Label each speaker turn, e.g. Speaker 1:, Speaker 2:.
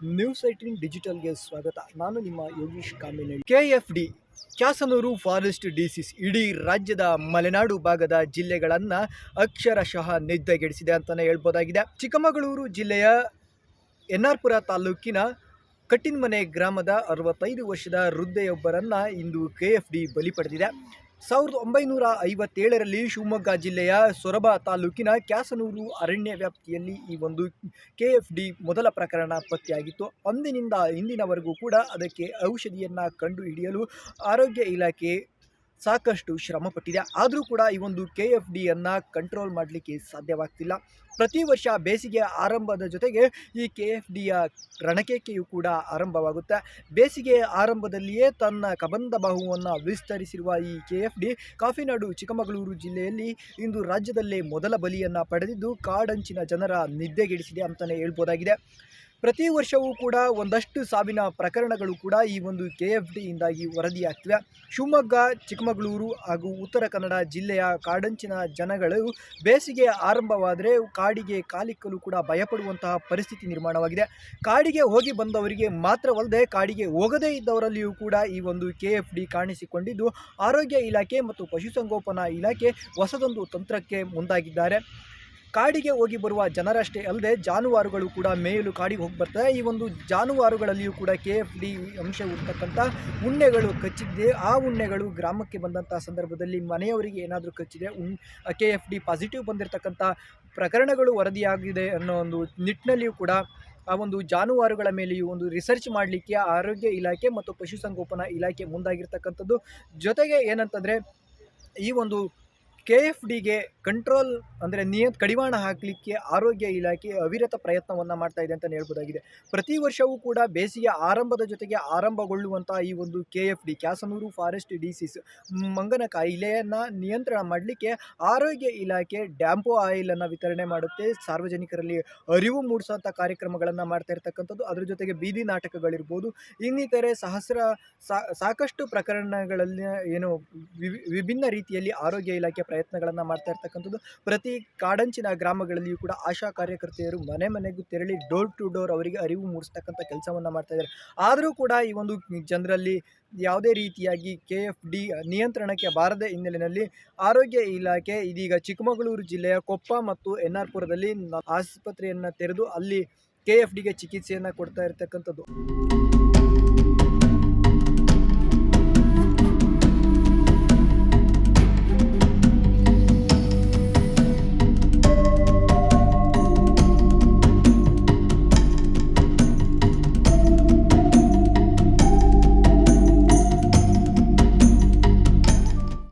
Speaker 1: News eighteen ಡಿಜಿಟಲ್ಗೆ ಸ್ವಾಗತ. ನಾನು ನಿಮ್ಮ Yogish ಕಾಮಿನ K F D Kyasanur forest disease, ಇಡೀ ರಾಜ್ಯದ ಮಲೆನಾಡು ಭಾಗದ ಜಿಲ್ಲೆಗಳನ್ನು ಅಕ್ಷರಶಃ ನಿದ್ದೆಗೆಡಿಸಿದೆ ಅಂತಲೇ ಹೇಳ್ಬೋದಾಗಿದೆ. ಚಿಕ್ಕಮಗಳೂರು ಜಿಲ್ಲೆಯ ಎನ್ ತಾಲೂಕಿನ ಕಟ್ಟಿನ್ಮನೆ ಗ್ರಾಮದ ಅರವತ್ತೈದು ವರ್ಷದ ವೃದ್ಧೆಯೊಬ್ಬರನ್ನು ಇಂದು ಕೆ ಎಫ್ ಡಿ ಬಲಿ ಪಡೆದಿದೆ. ಸಾವಿರದ ಒಂಬೈನೂರ ಐವತ್ತೇಳರಲ್ಲಿ ಶಿವಮೊಗ್ಗ ಜಿಲ್ಲೆಯ ಸೊರಬ ತಾಲೂಕಿನ ಕ್ಯಾಸನೂರು ಅರಣ್ಯ ವ್ಯಾಪ್ತಿಯಲ್ಲಿ ಈ ಒಂದು ಕೆ ಎಫ್ ಡಿ ಮೊದಲ ಪ್ರಕರಣ ಪತ್ತೆಯಾಗಿತ್ತು. ಅಂದಿನಿಂದ ಇಂದಿನವರೆಗೂ ಕೂಡ ಅದಕ್ಕೆ ಔಷಧಿಯನ್ನು ಕಂಡುಹಿಡಿಯಲು ಆರೋಗ್ಯ ಇಲಾಖೆ ಸಾಕಷ್ಟು ಶ್ರಮಪಟ್ಟಿದೆ. ಆದರೂ ಕೂಡ ಈ ಒಂದು ಕೆ ಎಫ್ ಡಿಯನ್ನು ಕಂಟ್ರೋಲ್ ಮಾಡಲಿಕ್ಕೆ ಸಾಧ್ಯವಾಗ್ತಿಲ್ಲ. ಪ್ರತಿ ವರ್ಷ ಬೇಸಿಗೆ ಆರಂಭದ ಜೊತೆಗೆ ಈ ಕೆ ಎಫ್ ಡಿಯ ರಣಕೇಕೆಯು ಕೂಡ ಆರಂಭವಾಗುತ್ತೆ. ಬೇಸಿಗೆ ಆರಂಭದಲ್ಲಿಯೇ ತನ್ನ ಕಬಂಧ ಬಾಹುವನ್ನು ವಿಸ್ತರಿಸಿರುವ ಈ ಕೆ ಎಫ್ ಡಿ ಕಾಫಿನಾಡು, ಚಿಕ್ಕಮಗಳೂರು ಜಿಲ್ಲೆಯಲ್ಲಿ ಇಂದು ರಾಜ್ಯದಲ್ಲೇ ಮೊದಲ ಬಲಿಯನ್ನು ಪಡೆದಿದ್ದು ಕಾಡಂಚಿನ ಜನರ ನಿದ್ದೆಗೆಡಿಸಿದೆ ಅಂತಲೇ ಹೇಳ್ಬೋದಾಗಿದೆ. ಪ್ರತಿ ವರ್ಷವೂ ಕೂಡ ಒಂದಷ್ಟು ಸಾವಿನ ಪ್ರಕರಣಗಳು ಕೂಡ ಈ ಒಂದು ಕೆ ಎಫ್ ಡಿಯಿಂದಾಗಿ ವರದಿಯಾಗ್ತಿವೆ. ಶಿವಮೊಗ್ಗ, ಚಿಕ್ಕಮಗಳೂರು ಹಾಗೂ ಉತ್ತರ ಕನ್ನಡ ಜಿಲ್ಲೆಯ ಕಾಡಂಚಿನ ಜನಗಳು ಬೇಸಿಗೆ ಆರಂಭವಾದರೆ ಕಾಡಿಗೆ ಕಾಲಿಕ್ಕಲು ಕೂಡ ಭಯಪಡುವಂತಹ ಪರಿಸ್ಥಿತಿ ನಿರ್ಮಾಣವಾಗಿದೆ. ಕಾಡಿಗೆ ಹೋಗಿ ಬಂದವರಿಗೆ ಮಾತ್ರವಲ್ಲದೆ ಕಾಡಿಗೆ ಹೋಗದೇ ಇದ್ದವರಲ್ಲಿಯೂ ಕೂಡ ಈ ಒಂದು ಕೆ ಎಫ್ ಡಿ ಕಾಣಿಸಿಕೊಂಡಿದ್ದು, ಆರೋಗ್ಯ ಇಲಾಖೆ ಮತ್ತು ಪಶುಸಂಗೋಪನಾ ಇಲಾಖೆ ಹೊಸದೊಂದು ತಂತ್ರಕ್ಕೆ ಮುಂದಾಗಿದ್ದಾರೆ. ಕಾಡಿಗೆ ಹೋಗಿ ಬರುವ ಜನರಷ್ಟೇ ಅಲ್ಲದೆ ಜಾನುವಾರುಗಳು ಕೂಡ ಮೇಯಲು ಕಾಡಿಗೆ ಹೋಗಿ ಬರ್ತವೆ ಈ ಒಂದು ಜಾನುವಾರುಗಳಲ್ಲಿಯೂ ಕೂಡ ಕೆ ಎಫ್ ಡಿ ಅಂಶ ಇರ್ತಕ್ಕಂಥ ಉಣ್ಣೆಗಳು ಕಚ್ಚಿದೆ. ಆ ಉಣ್ಣೆಗಳು ಗ್ರಾಮಕ್ಕೆ ಬಂದಂಥ ಸಂದರ್ಭದಲ್ಲಿ ಮನೆಯವರಿಗೆ ಏನಾದರೂ ಕಚ್ಚಿದೆ ಉಣ್ ಕೆ ಎಫ್ ಡಿ ಪಾಸಿಟಿವ್ ಬಂದಿರತಕ್ಕಂಥ ಪ್ರಕರಣಗಳು ವರದಿಯಾಗಿದೆ ಅನ್ನೋ ಒಂದು ನಿಟ್ಟಿನಲ್ಲಿಯೂ ಕೂಡ ಆ ಒಂದು ಜಾನುವಾರುಗಳ ಮೇಲೆಯೂ ಒಂದು ರಿಸರ್ಚ್ ಮಾಡಲಿಕ್ಕೆ ಆರೋಗ್ಯ ಇಲಾಖೆ ಮತ್ತು ಪಶುಸಂಗೋಪನಾ ಇಲಾಖೆ ಮುಂದಾಗಿರ್ತಕ್ಕಂಥದ್ದು. ಜೊತೆಗೆ ಏನಂತಂದರೆ ಈ ಒಂದು ಕೆ ಎಫ್ ಡಿಗೆ ಕಂಟ್ರೋಲ್ ಅಂದರೆ ನಿಯ, ಕಡಿವಾಣ ಹಾಕಲಿಕ್ಕೆ ಆರೋಗ್ಯ ಇಲಾಖೆ ಅವಿರತ ಪ್ರಯತ್ನವನ್ನು ಮಾಡ್ತಾ ಇದೆ ಅಂತಲೇ ಹೇಳ್ಬೋದಾಗಿದೆ. ಪ್ರತಿ ವರ್ಷವೂ ಕೂಡ ಬೇಸಿಗೆ ಆರಂಭದ ಜೊತೆಗೆ ಆರಂಭಗೊಳ್ಳುವಂಥ ಈ ಒಂದು K F D Kyasanur forest disease ಮಂಗನ ಕಾಯಿಲೆಯನ್ನು ನಿಯಂತ್ರಣ ಮಾಡಲಿಕ್ಕೆ ಆರೋಗ್ಯ ಇಲಾಖೆ ಡ್ಯಾಂಪೋ ಆಯಿಲನ್ನು ವಿತರಣೆ ಮಾಡುತ್ತೆ. ಸಾರ್ವಜನಿಕರಲ್ಲಿ ಅರಿವು ಮೂಡಿಸುವಂಥ ಕಾರ್ಯಕ್ರಮಗಳನ್ನು ಮಾಡ್ತಾ ಇರ್ತಕ್ಕಂಥದ್ದು. ಅದರ ಜೊತೆಗೆ ಬೀದಿ ನಾಟಕಗಳಿರ್ಬೋದು. ಇನ್ನಿತರೆ ಸಹಸ್ರ ಸಾಕಷ್ಟು ಪ್ರಕರಣಗಳಲ್ಲಿ ಏನು ವಿಭಿನ್ನ ರೀತಿಯಲ್ಲಿ ಆರೋಗ್ಯ ಇಲಾಖೆ ಪ್ರಯತ್ನಗಳನ್ನು ಮಾಡ್ತಾ ಇರ್ತಕ್ಕಂಥದ್ದು. ಪ್ರತಿ ಕಾಡಂಚಿನ ಗ್ರಾಮಗಳಲ್ಲಿಯೂ ಕೂಡ ಆಶಾ ಕಾರ್ಯಕರ್ತೆಯರು ಮನೆ ಮನೆಗೂ ತೆರಳಿ ಡೋರ್ ಟು ಡೋರ್ ಅವರಿಗೆ ಅರಿವು ಮೂಡಿಸ್ತಕ್ಕಂಥ ಕೆಲಸವನ್ನು ಮಾಡ್ತಾ ಇದ್ದಾರೆ. ಆದರೂ ಕೂಡ ಈ ಒಂದು ಜನರಲ್ಲಿ ಯಾವುದೇ ರೀತಿಯಾಗಿ ಕೆ ಎಫ್ ಡಿ ನಿಯಂತ್ರಣಕ್ಕೆ ಬಾರದ ಹಿನ್ನೆಲೆಯಲ್ಲಿ ಆರೋಗ್ಯ ಇಲಾಖೆ, ಇದೀಗ ಚಿಕ್ಕಮಗಳೂರು ಜಿಲ್ಲೆಯ ಕೊಪ್ಪ ಮತ್ತು ಎನ್ ಆರ್ ಆಸ್ಪತ್ರೆಯನ್ನು ತೆರೆದು ಅಲ್ಲಿ ಕೆ ಎಫ್ ಡಿಗೆ ಚಿಕಿತ್ಸೆಯನ್ನು ಕೊಡ್ತಾ ಇರತಕ್ಕಂಥದ್ದು.